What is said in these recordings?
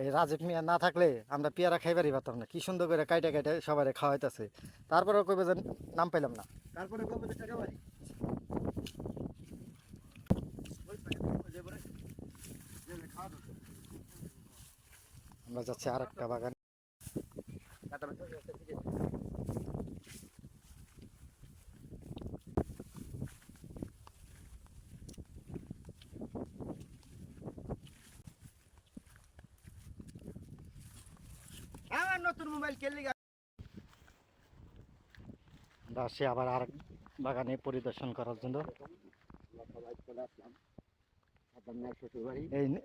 এই রাজীব মিয়া না থাকলে আমরা পেয়ারা খাইবারই পারতাম না। কি সুন্দর করে কাইটা কাইটা সবাই খাওয়াইতেছে। তারপরে কবে যে নাম পাইলাম না। তারপরে কবে যে টাকা আমরা যাচ্ছি আর একটা বাগান। নতুন মোবাইল কেলি আমরা আবার আর বাগানে পরিদর্শন করার জন্য।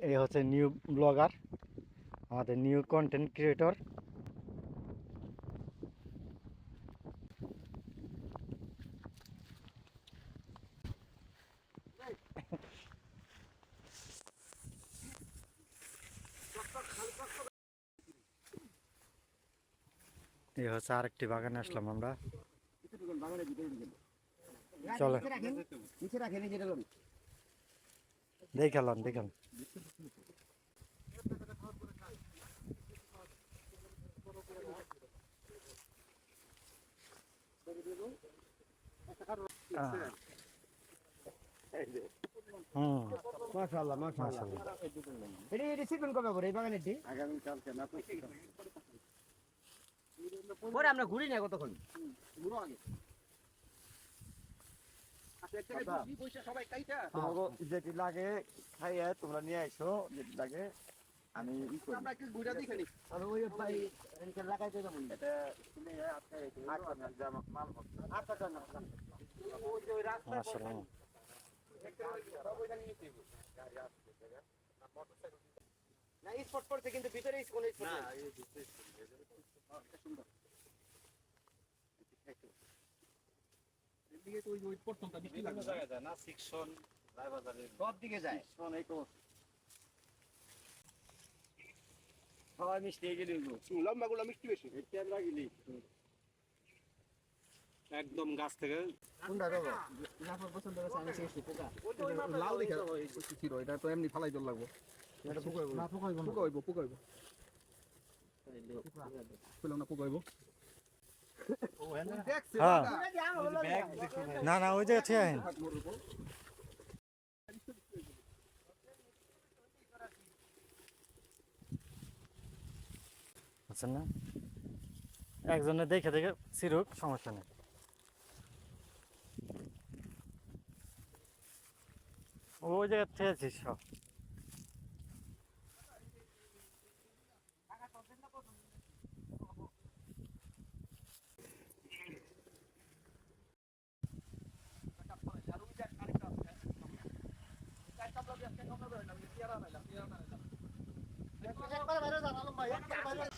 এই হচ্ছে নিউ ব্লগার আমাদের নিউ কন্টেন্ট ক্রিয়েটর এই হচ্ছে আরেকটি বাগানে আসলাম আমরা। চলো। দেখালাম দেখালাম। মাশাআল্লাহ মাশাআল্লাহ। এটি এটি সিজন কবে করে এই বাগানে এটি আগামী কালকে না পরে আমরা ঘুরি না কতক্ষণ? তোমাকে যেটি লাগে খাইয়ে তোমরা নিয়ে আইসো যেটি লাগে আমি মাশাআল্লাহ না স্পট পড়ছে কিন্তু ভিতরে কোন স্পট না সব দিকে যায় সবাই মিষ্টি গেলি লম্বাগুলো মিষ্টি বেশি একদম গাছ থেকে লাল দেখে এটা তো এমনি ফালাই জল লাগবো। এটা পোকা না হইব পোকা হইব। পোকা হইব। পেলাম না পোকা হইব। হ্যাঁ। না না, ওই জায়গা ঠিক আছে বুঝছেন না। একজনে দেখে দেখে সিরুক সমস্যা নেই। ওই জায়গা থেকে আছিস সব